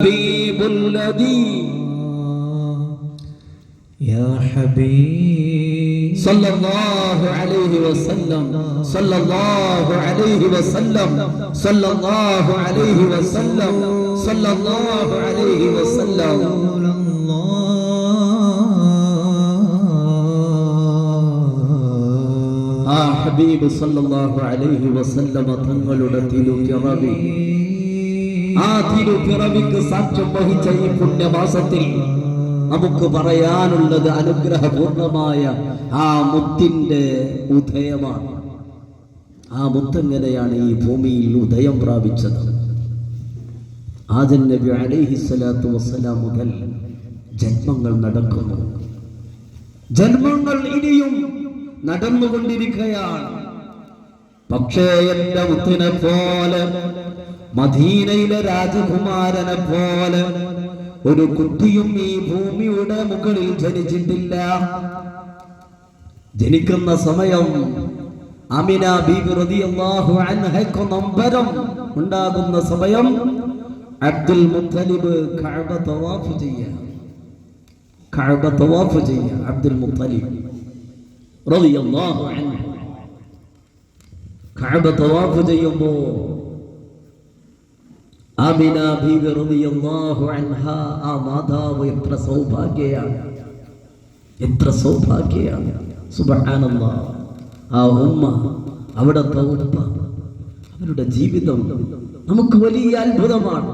الحبيب الذي يا حبيب صلى الله عليه وسلم صلى الله عليه وسلم صلى الله عليه وسلم صلى الله عليه وسلم رسول الله ആ ഹബീബ് സല്ലല്ലാഹു അലൈഹി വസല്ലമ തങ്ങളുടെ തിരുപ്പിറവി ആ തിരുപ്പിറവിക്ക് സാക്ഷ്യം വഹിച്ച ഈ പുണ്യമാസത്തിൽ നമുക്ക് പറയാനുള്ളത് അനുഗ്രഹപൂർണമായ ആ മുത്തിന്റെ ഉദയമാണ്. ആ മുത്തെങ്ങനെയാണ് ഈ ഭൂമിയിൽ ഉദയം പ്രാപിച്ചത്. ആദൻ നബി അലൈഹി സ്വലാത്തു വസ്സലാം മുതൽ ജന്മങ്ങൾ നടക്കുന്നു. ജന്മങ്ങൾ ഇനിയും നടന്നുകൊണ്ടിരിക്കുകയാണ്. പക്ഷേ എന്റെ മുത്തിനെ പോലെ മദീനയിലെ രാജകുമാരനെ പോലെ ഒരു കുട്ടിയും ഈ ഭൂമിയുടെ മുകളിൽ ജനിച്ചിട്ടില്ല. ജനിക്കുന്ന സമയം അമിന ബീബി റളിയല്ലാഹു നൊമ്പരം ഉണ്ടാകുന്ന സമയം അബ്ദുൽ മുത്തലിബ് കഅബ തവാഫ് ചെയ്യാൻ കഅബ തവാഫ് അബ്ദുൽ മുത്തലിബ് റളിയല്ലാഹു അൻഹു. കഅബ തവാഫ് ചെയ്യുമ്പോൾ ആമിന ബീവി റളിയല്ലാഹു അൻഹ ആ മാതാവ് എത്ര സൗഭാഗ്യയാണ്. എത്ര സൗഭാഗ്യയാണ്. സുബ്ഹാനല്ലാഹ് ആ ഉമ്മ അവിടുത്തെ ഉപ്പ അവരുടെ ജീവിതം നമുക്ക് വലിയ അത്ഭുതമാണ്.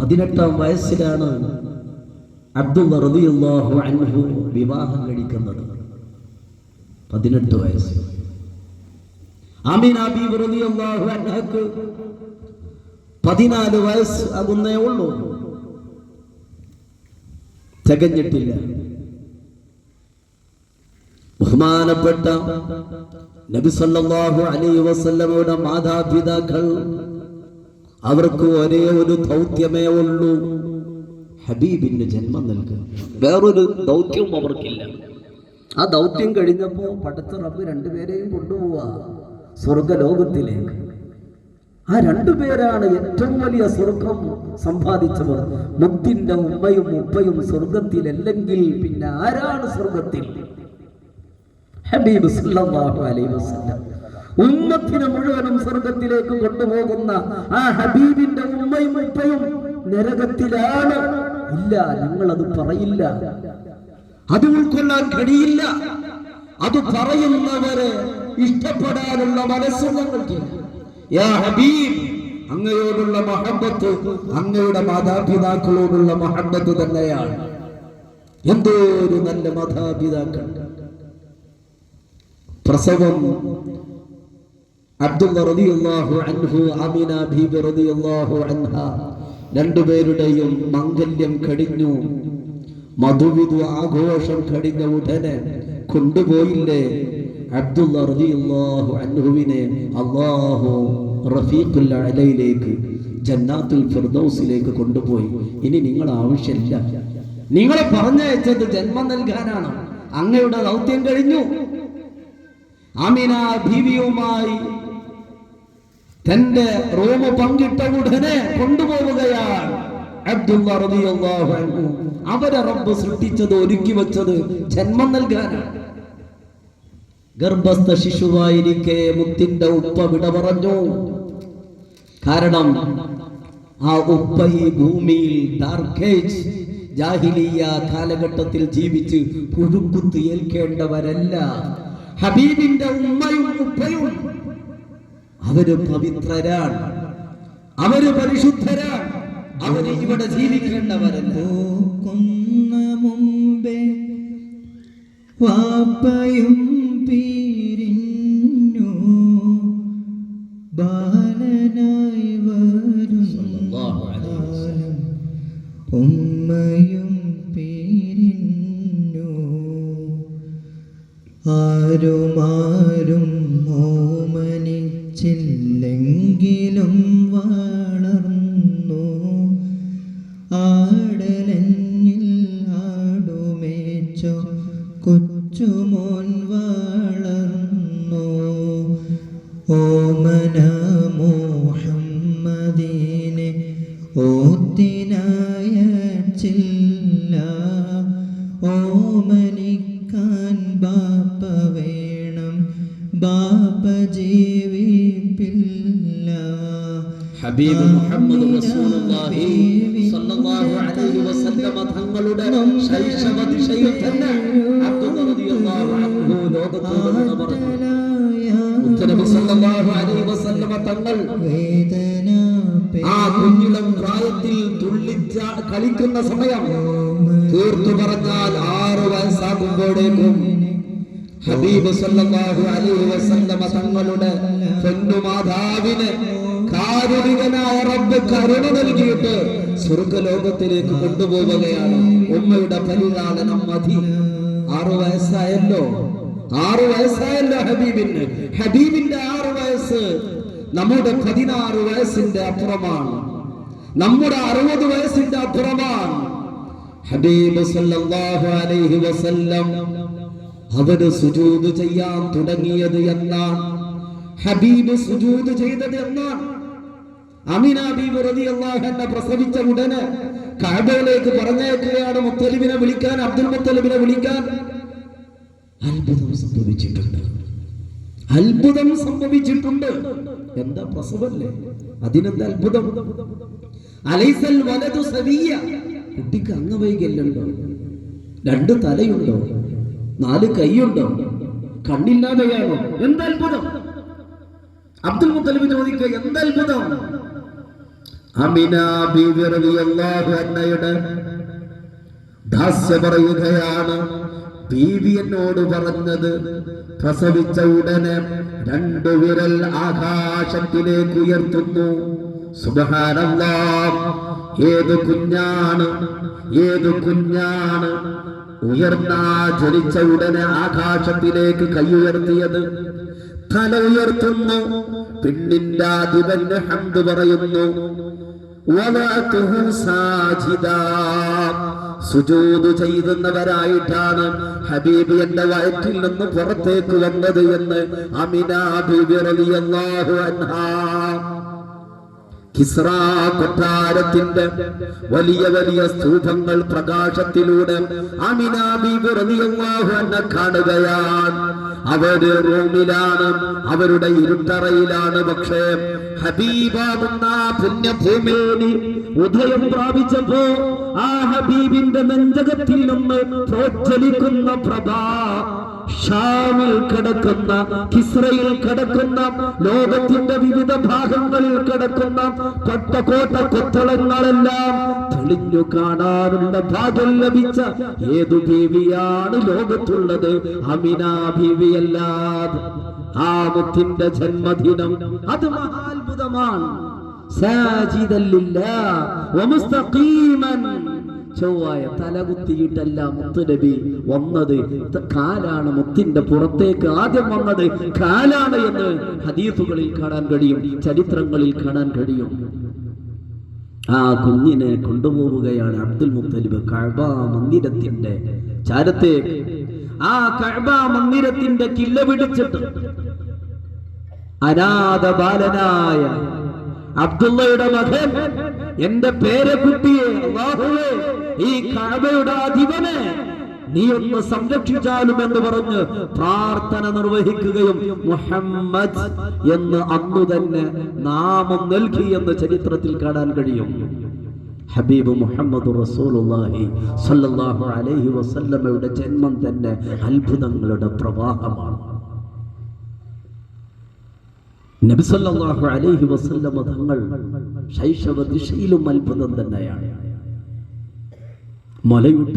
പതിനെട്ടാം വയസ്സിലാണ് അബ്ദുള്ള റളിയല്ലാഹു അൻഹു വിവാഹം കഴിക്കുന്നത്. പതിനെട്ട് വയസ്സ്. ആമിന അബീബ് റളിയല്ലാഹു അൻഹക്ക് പതിനാല് വയസ്സ് ആകുന്നേ ഉള്ളൂ. തികഞ്ഞിട്ടില്ല. ബഹുമാനപ്പെട്ട നബി സല്ലല്ലാഹു അലൈഹി വസല്ലമയുടെ മാതാപിതാക്കൾ അവർക്ക് ഒരേ ഒരു ദൗത്യമേ ഉള്ളൂ. ഹബീബിന് ജന്മം നൽകുക. വേറൊരു ദൗത്യവും അവർക്കില്ല. ആ ദൗത്യം കഴിഞ്ഞപ്പോൾ പടുത്ത റബ്ബ് രണ്ടുപേരെയും കൊണ്ടുപോവുക സ്വർഗലോകത്തിലേക്ക് ആ രണ്ടു പേരാണ് ഏറ്റവും വലിയ സ്വർഗം സമ്പാദിച്ചവർ മുത്തിന്റെ ഉമ്മയും ഉപ്പയും സ്വർഗത്തിൽ അല്ലെങ്കിൽ പിന്നെ ആരാണ് സ്വർഗത്തിൽ? ഹബീബ് അലൈഹി വസല്ലം. ഉമ്മത്തിനെ മുഴുവനും സ്വർഗത്തിലേക്ക് കൊണ്ടുപോകുന്ന ആ ഹബീബിന്റെ ഉമ്മയും ഉപ്പയും നരകത്തിലാണ്. ഇല്ല നിങ്ങൾ അത് പറയില്ല. അത് ഉൾക്കൊള്ളാൻ കഴിയില്ല. അത് പറയുന്നവരെ ഇഷ്ടപ്പെടാനുള്ള മനസ്സും ഞങ്ങൾക്കില്ല. യാ ഹബീബ് അങ്ങയോടുള്ള മഹബത്ത് അങ്ങയുടെ മാതാപിതാക്കളോടുള്ള മഹബത്ത് തന്നെയാണ്. എന്തൊരു നല്ല മാതാപിതാക്കൾ. പ്രസവം അബ്ദുള്ള റളിയല്ലാഹു അൻഹു അമീന ബീബി റളിയല്ലാഹു അൻഹ രണ്ടുപേരുടെയും മംഗല്യം കഴിഞ്ഞു. മധുവിധു ആഘോഷം കഴിഞ്ഞ ഉടനെ കൊണ്ടുപോയില്ലേ? അബ്ദുള്ള അൻഹുവിനെ ജന്നാത്തുൽ ഫിർദൗസിലേക്ക് കൊണ്ടുപോയി. ഇനി നിങ്ങൾ ആവശ്യമില്ല. നിങ്ങളെ പറഞ്ഞയച്ചത് ജന്മം നൽകാനാണ്. അങ്ങയുടെ ദൗത്യം കഴിഞ്ഞു. അമിന ബീവിയുമായി തന്റെ റൂമ് പങ്കിട്ട ഉടനെ കൊണ്ടുപോവുകയാണ് അബ്ദുള്ള അവരെ റബ്ബ് സൃഷ്ടിച്ചത് ഒരുക്കി വെച്ചത് ജന്മം നൽകാനാണ്. ഗർഭസ്ഥ ശിശുവായിരിക്കെ മുത്തിന്റെ ഉപ്പ വിട പറഞ്ഞു. കാരണം ആ ഉപ്പ ഈ ഭൂമിയിൽ ഡാർക്കേജ് ജാഹിലിയ കാലഘട്ടത്തിൽ ജീവിച്ച് പുഴുക്കുത്ത് ഏൽക്കേണ്ടവരല്ല. ഹബീബിന്റെ ഉമ്മയും ഉപ്പയും അവർ പവിത്രരാണ്. അവർ പരിശുദ്ധരാണ്. അവർ ഇവിടെ ജീവിക്കേണ്ടവരല്ല. മുമ്പേ വാപ്പയും ഹബീബ് മുഹമ്മദ് റസൂലുള്ളാഹി സ്വല്ലല്ലാഹു അലൈഹി വസല്ലമ തങ്ങളുടെ ശൈശവ ദിശയിൽ തന്നെ അബ്ദുള്ള റളിയല്ലാഹു അൻഹു ലോകത്തോട് വിട പറഞ്ഞു. മുത്തനബി സല്ലല്ലാഹു അലൈഹി വസല്ലമ തങ്ങൾ ആ കുഞ്ഞിളം പ്രായത്തിൽ തുള്ളിച്ച കളിക്കുന്ന സമയം തീർത്തു പറഞ്ഞാൽ ആറു വയസ്സാകുമ്പോഴേക്കും ഹബീബ് സല്ലല്ലാഹു അലൈഹി വസല്ലമ തങ്ങളുടെ പൊന്നുമാതാവിന് കാരുണികനായ റബ്ബ് കരുണ നൽകിയിട്ട് സ്വർഗലോകത്തിലേക്ക് കൊണ്ടുപോവുകയാണ്. ഉമ്മയുടെ പരിലാളനം മതി. ആറു വയസ്സായല്ലോ. ആറു വയസ്സായല്ലോ ഹബീബിന്. ഹബീബിന്റെ ആറു വയസ്സ് നമ്മുടെ പതിനാറ് വയസ്സിന്റെ അപ്പുറമാണ്. നമ്മുടെ അറുപത് വയസ്സിന്റെ അപ്പുറമാണ്. ഹബീബ് സല്ലല്ലാഹു അലൈഹി വസല്ലം അവർ സുജൂദ് ചെയ്യാൻ തുടങ്ങിയത് എന്നാണ്. ഹബീബ് സുജൂദ് ചെയ്തത് എന്നാണ്. അമിന ബീബി റളിയല്ലാഹു അൻഹ പ്രസവിച്ച ഉടനെ കഅബയിലേക്ക് പറഞ്ഞേക്കുകയാണ് മുത്തലിബിനെ വിളിക്കാൻ അബ്ദുൽ മുത്തലിബിനെ വിളിക്കാൻ. അത്ഭുതം സംഭവിച്ചിട്ടുണ്ട്. അത്ഭുതം സംഭവിച്ചിട്ടുണ്ട്. എന്താ പ്രസവല്ലേ? അതിനെന്താ അത്ഭുതം? അലൈസൽ വലതു സവിയ. കുട്ടിക്ക് അംഗവൈകല്യമുണ്ടോ? രണ്ട് തലയുണ്ടോ? നാല് കൈയുണ്ടോ? കണ്ണില്ലാതെയാണോ? എന്താ അത്ഭുതം? അബ്ദുൽ മുത്തലിബ് ചോദിക്കുക എന്താ അത്ഭുതം? അമിന ബീവി പറയുകയാണ് ബീവി പറഞ്ഞത്. പ്രസവിച്ച ഉടനെ രണ്ടു വിരൽ ആകാശത്തിലേക്ക് ഉയർത്തുന്നു. സുബഹാനല്ലാ ഏത് കുഞ്ഞാണ്? ഏത് കുഞ്ഞാണ്? ഉയർന്ന ജനിച്ച ഉടനെ ആകാശത്തിലേക്ക് കൈ ഉയർത്തിയത്? തല ഉയർത്തുന്നു പെണ്ണിന്റെ അധിപന് ഹന്ത് പറയുന്നു. സുജൂദ്. ചെയ്യുന്നവരായിട്ടാണ് ഹബീബ് എന്റെ വയറ്റിൽ നിന്ന് പുറത്തേക്ക് വന്നത് എന്ന് അൻഹാ. കിസ്ര കൊട്ടാരത്തിന്റെ വലിയ വലിയ സ്തൂപങ്ങൾ പ്രകാശത്തിലൂടെ അമിന ബീബി റളിയല്ലാഹു കാണുകയാണ്. അവർ റൂമിലാണ് അവരുടെ ഇരുട്ടറയിലാണ് പക്ഷേ ഹബീബാകുന്ന പുണ്യഭൂമിയിൽ ഉദയം പ്രാപിച്ചപ്പോ ആ ഹബീബിന്റെ നെഞ്ചകത്തിൽ നിന്ന് പ്രോജ്വലിക്കുന്ന പ്രഭ ഷാമിൽ കിടക്കുന്ന കിസ്രയിൽ കിടക്കുന്ന ലോകത്തിന്റെ വിവിധ ഭാഗങ്ങളിൽ കിടക്കുന്ന കൊട്ടക്കോട്ട കൊത്തളങ്ങളെല്ലാം തെളിഞ്ഞു കാണാനുള്ള ഭാഗ്യം ലഭിച്ച ഏതു ബീവിയാണ് ലോകത്തുള്ളത്? അമിന ബീവിയല്ലാതെ ആ ജന്മദിനം അത് മഹാത്ഭുതമാണ്. സാജിദല്ലില്ലാ ചൊവ്വായ തലകുത്തിയിട്ടല്ല മുത്തുനബി വന്നത്. കാലാണ് മുത്തിന്റെ പുറത്തേക്ക് ആദ്യം വന്നത്. കാലാണ് എന്ന് ഹദീസുകളിൽ കാണാൻ കഴിയും ചരിത്രങ്ങളിൽ കാണാൻ കഴിയും. ആ കുഞ്ഞിനെ കൊണ്ടുപോവുകയാണ് അബ്ദുൽ മുത്തലിബ് കഅബ മന്ദിരത്തിന്റെ ചാരത്തെ. ആ കഅബ മന്ദിരത്തിന്റെ കില്ല പിടിച്ചിട്ട് അനാഥ ബാലനായ അബ്ദുള്ളയുടെ മകൻ. എന്റെ പേരക്കുട്ടിയെ അള്ളാഹുവേ ഈ കഅബയുടെ അധിപനെ നീ ഒന്ന് സംരക്ഷിച്ചാലും എന്ന് പറഞ്ഞ് പ്രാർത്ഥന നിർവഹിക്കുകയും മുഹമ്മദ് എന്ന് അന്നു തന്നെ നാമം നൽകി എന്ന് ചരിത്രത്തിൽ കാണാൻ കഴിയും. ഹബീബ് മുഹമ്മദ് റസൂലുള്ളാഹി അലൈഹി വസല്ലമയുടെ ജന്മം തന്നെ അത്ഭുതങ്ങളുടെ പ്രവാഹമാണ്. നബി സല്ലല്ലാഹു അലൈഹി വസല്ലമ തങ്ങൾ ശൈശവ ദിശയിലും അത്ഭുതം തന്നെയാണ്. മലയുടെ